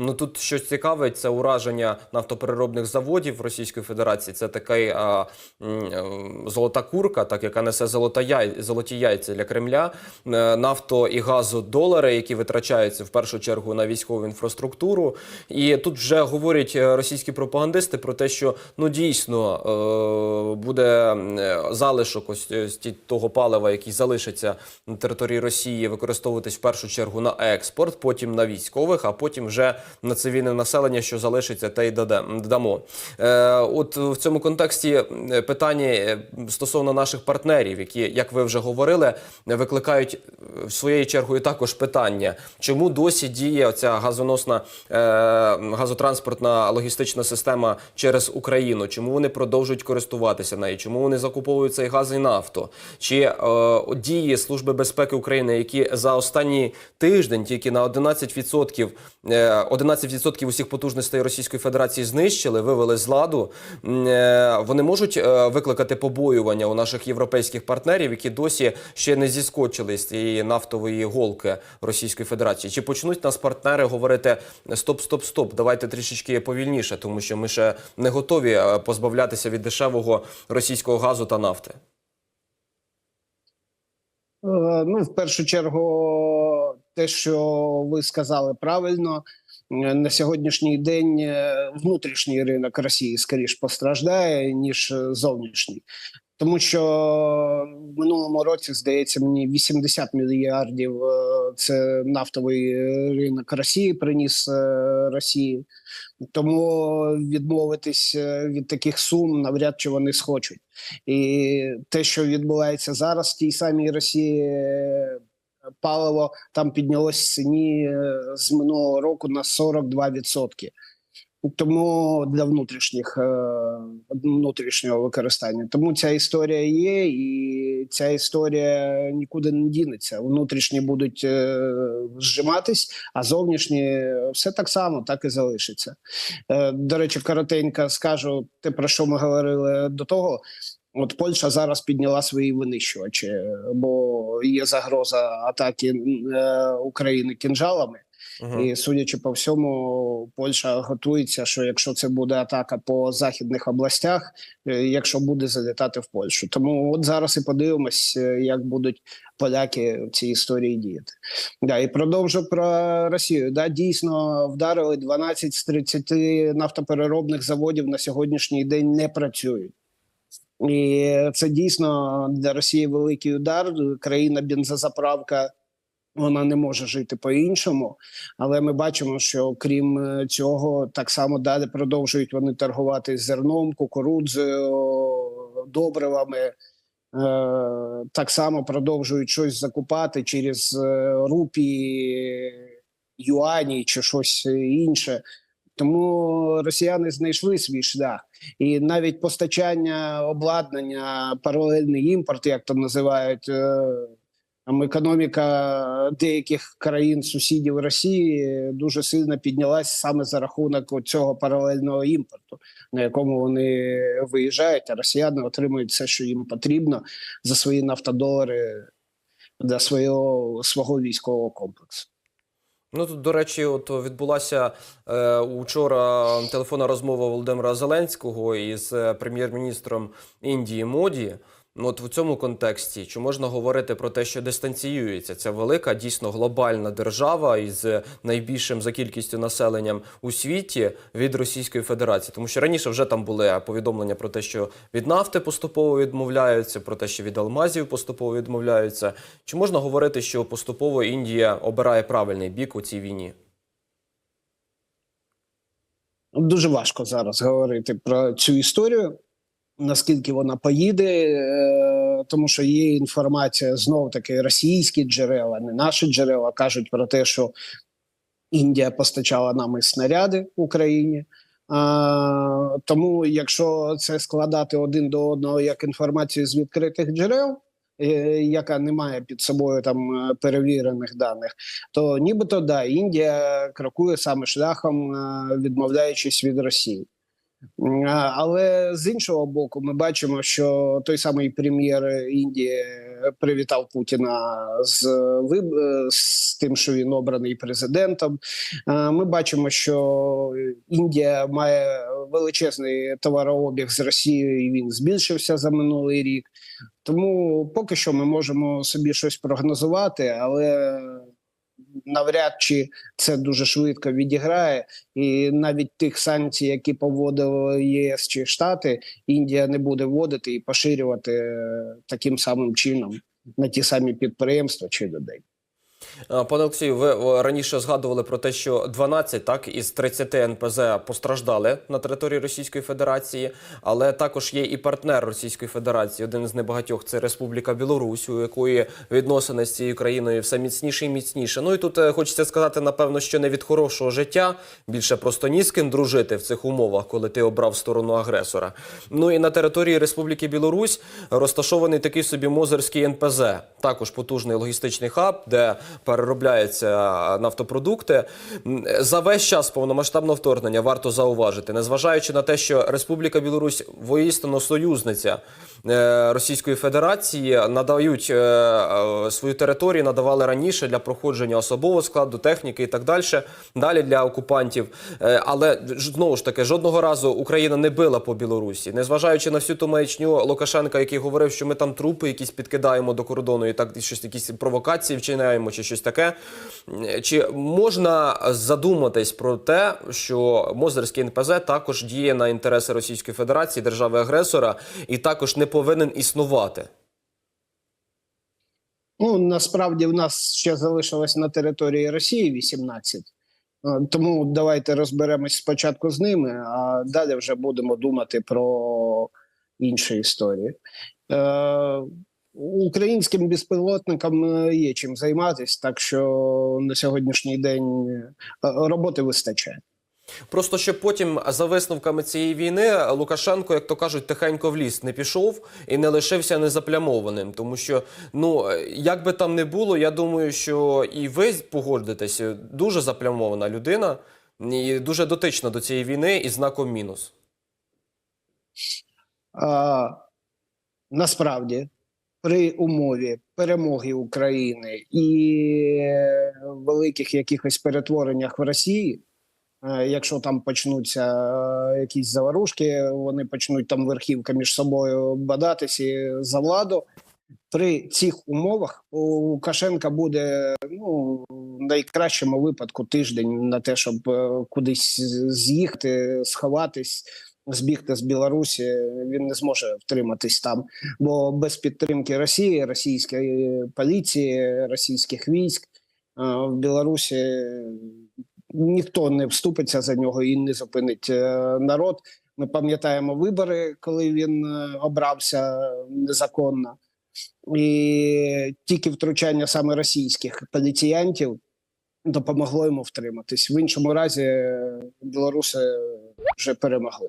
Ну тут щось цікаве, це ураження нафтопереробних заводів Російської Федерації. Це така а, золота курка, так яка несе золота яй, золоті яйця для Кремля, Е, нафто і газодолари, які витрачаються в першу чергу на військову інфраструктуру. І тут вже говорять е, російські пропагандисти про те, що ну дійсно е, буде залишок ось е, того палива, який залишиться на території Росії, використовуватись в першу чергу на експорт, потім на військових, а потім вже на цивільне населення, що залишиться, те й дамо. Е, от в цьому контексті е, питання е, стосовно наших партнерів, які, як ви вже говорили, викликають своєю чергою також питання, чому досі діє оця газоносна газотранспортна логістична система через Україну? Чому вони продовжують користуватися нею? Чому вони закуповують цей газ і нафту? Чи дії Служби безпеки України, які за останній тиждень тільки на 11%, е, 11% усіх потужностей Російської Федерації знищили, вивели з ладу, е, вони можуть е, викликати побоювання у наших європейських партнерів, які досі ще не зіскочили з цієї нафтової голки Російської Федерації. Чи почнуть нас партнери говорити стоп, стоп, стоп, давайте трішечки повільніше, тому що ми ще не готові е, позбавлятися від дешевого російського газу та нафти? Ну, в першу чергу, те, що ви сказали правильно, на сьогоднішній день е, внутрішній ринок Росії скоріш постраждає, ніж е, зовнішній. Тому що в минулому році, здається, мені 80 мільярдів е, це нафтовий е, ринок Росії приніс е, Росії. Тому відмовитись е, від таких сум навряд чи вони схочуть. І те, що відбувається зараз в тій самій Росії, е, паливо там піднялось в ціні е, з минулого року на 42%. Тому для внутрішніх е, внутрішнього використання. Тому ця історія є, і ця історія нікуди не дінеться. Внутрішні будуть е, зжиматись, а зовнішні все так само, так і залишиться. До речі, коротенько скажу те, про що ми говорили до того. От Польща зараз підняла свої винищувачі, бо є загроза атаки е, України кінжалами. Угу. І судячи по всьому, Польща готується, що якщо це буде атака по західних областях, е, якщо буде залітати в Польщу. Тому от зараз і подивимось, е, як будуть поляки в цій історії діяти. Да, і продовжу про Росію. Да, дійсно вдарили 12 з 30 нафтопереробних заводів на сьогоднішній день не працюють. І це дійсно для Росії великий удар. Країна бензозаправка вона не може жити по-іншому. Але ми бачимо, що крім е, цього, так само далі продовжують вони торгувати зерном, кукурудзою, добривами. Е, Так само продовжують щось закупати через е, рупії, юані чи щось інше. Тому росіяни знайшли свій шлях, і навіть постачання обладнання, паралельний імпорт, як то називають. е, там економіка деяких країн сусідів Росії дуже сильно піднялась саме за рахунок цього паралельного імпорту, на якому вони виїжджають, а росіяни отримують все, що їм потрібно за свої нафтодолари для свого свого військового комплексу. Ну тут, до речі, от відбулася е, учора телефонна розмова Володимира Зеленського із е, прем'єр-міністром Індії Моді. Ну, от в цьому контексті чи можна говорити про те, що дистанціюється ця велика, дійсно глобальна держава із найбільшим за кількістю населенням у світі від Російської Федерації? Тому що раніше вже там були повідомлення про те, що від нафти поступово відмовляються, про те, що від алмазів поступово відмовляються. Чи можна говорити, що поступово Індія обирає правильний бік у цій війні? Дуже важко зараз говорити про цю історію. Наскільки вона поїде, е, тому що є інформація знов таки російські джерела, не наші джерела кажуть про те, що Індія постачала нам і снаряди Україні. А, тому, якщо це складати один до одного як інформацію з відкритих джерел, е, яка не має під собою там е, перевірених даних, то нібито да, Індія крокує саме шляхом, відмовляючись від Росії. Але з іншого боку, ми бачимо, що той самий прем'єр Індії привітав Путіна з виб... е, з тим, що він обраний президентом. Ми бачимо, що Індія має величезний товарообіг з Росією, і він збільшився за минулий рік. Тому поки що ми можемо собі щось прогнозувати, але навряд чи це дуже швидко відіграє. І навіть тих санкцій, які поводили ЄС чи Штати, Індія не буде вводити і поширювати е, таким самим чином на ті самі підприємства чи людей. Е, Пане Олексію, ви раніше згадували про те, що 12 так із 30 НПЗ постраждали на території Російської Федерації, але також є і партнер Російської Федерації. Один з небагатьох це Республіка Білорусь, у якої відносини з цією країною все міцніше і міцніше. Ну і тут е, хочеться сказати, напевно, що не від хорошого життя більше просто ні з ким дружити в цих умовах, коли ти обрав сторону агресора. Ну і на території Республіки Білорусь розташований такий собі Мозерський НПЗ, також потужний логістичний хаб, де переробляються нафтопродукти. За весь час повномасштабного вторгнення варто зауважити, незважаючи на те, що Республіка Білорусь воїстину союзниця е, Російської Федерації, надають е, е, свою територію, надавали раніше для проходження особового складу, техніки і так далі. Далі для окупантів. Але знову ж таки, жодного разу Україна не била по Білорусі, незважаючи на всю ту маячню Лукашенка, який говорив, що ми там трупи якісь підкидаємо до кордону і так щось якісь провокації вчиняємо чи щось таке. Чи можна задуматись про те, що Мозерський НПЗ також діє на інтереси Російської Федерації, держави-агресора, і також не повинен існувати? Ну насправді в нас ще залишилось на території Росії 18. Е, Тому давайте розберемось спочатку з ними, а далі вже будемо думати про інші історії. Е, Українським безпілотникам е, є чим займатися, так що на сьогоднішній день е, роботи вистачає. Просто щоб потім за висновками цієї війни Лукашенко, як то кажуть, тихенько в ліс не пішов і не лишився незаплямованим. Тому що, ну як би там не було, я думаю, що і ви погодитесь, дуже заплямована людина і дуже дотична до цієї війни із знаком мінус. А, насправді, при умові перемоги України і е, великих якихось перетвореннях в Росії, е, якщо там почнуться е, якісь заварушки, вони почнуть там верхівка між собою бадатись і за владу. При цих умовах у Лукашенка буде ну в найкращому випадку тиждень на те, щоб кудись з'їхати, сховатись, збігти з Білорусі. Він не зможе втриматись там, бо без підтримки Росії, російської поліції, російських військ е, в Білорусі ніхто не вступиться за нього і не зупинить е, народ. Ми пам'ятаємо вибори, коли він е, обрався незаконно, і тільки втручання саме російських поліціянтів допомогло йому втриматись. В іншому разі білоруси вже перемогли.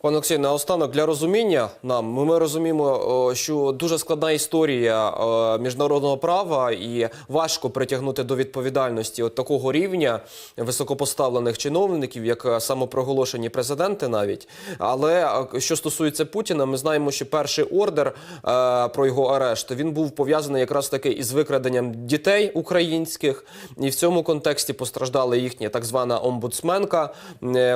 Пане Олексію, наостанок для розуміння нам ми, розуміємо, що дуже складна історія міжнародного права, і важко притягнути до відповідальності от такого рівня високопоставлених чиновників, як е, самопроголошені президенти, навіть. Але е, що стосується Путіна, ми знаємо, що перший ордер е, про його арешт він був пов'язаний якраз таки із викраденням дітей українських, і в цьому контексті постраждала їхня так звана омбудсменка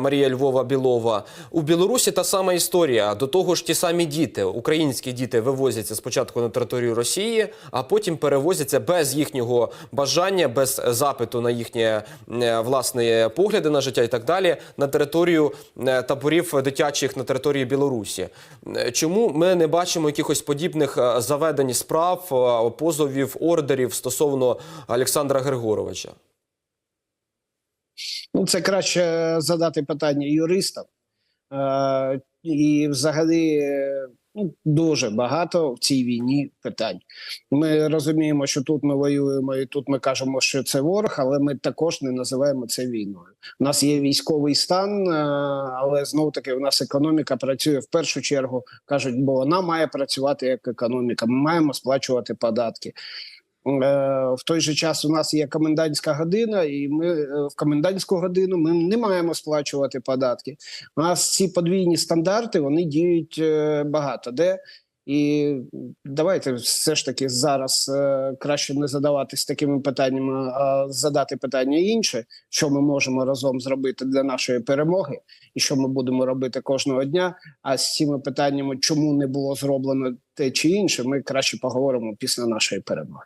Марія Львова Білова. У Білорусі та сама історія. До того ж, ті самі діти, українські діти, вивозяться спочатку на територію Росії, а потім перевозяться без їхнього бажання, без запиту на їхнє е, власне погляди на життя і так далі, на територію е, таборів дитячих на території Білорусі. Е, Чому ми не бачимо якихось подібних заведень справ, позовів, ордерів стосовно Олександра Григоровича? Ну, це краще задати питання юристам. Е, і взагалі ну, дуже багато в цій війні питань. Ми розуміємо, що тут ми воюємо, і тут ми кажемо, що це ворог, але ми також не називаємо це війною. У нас є військовий стан, е, але знов таки у нас економіка працює в першу чергу. кажуть, бо вона має працювати як економіка. Ми маємо сплачувати податки. Е, В той же час у нас є комендантська година, і ми е, в комендантську годину ми не маємо сплачувати податки. У нас ці подвійні стандарти вони діють е, багато де. І давайте все ж таки зараз краще не задаватись такими питаннями, а задати питання інше, що ми можемо разом зробити для нашої перемоги, і що ми будемо робити кожного дня. А з цими питаннями, чому не було зроблено те чи інше, ми краще поговоримо після нашої перемоги.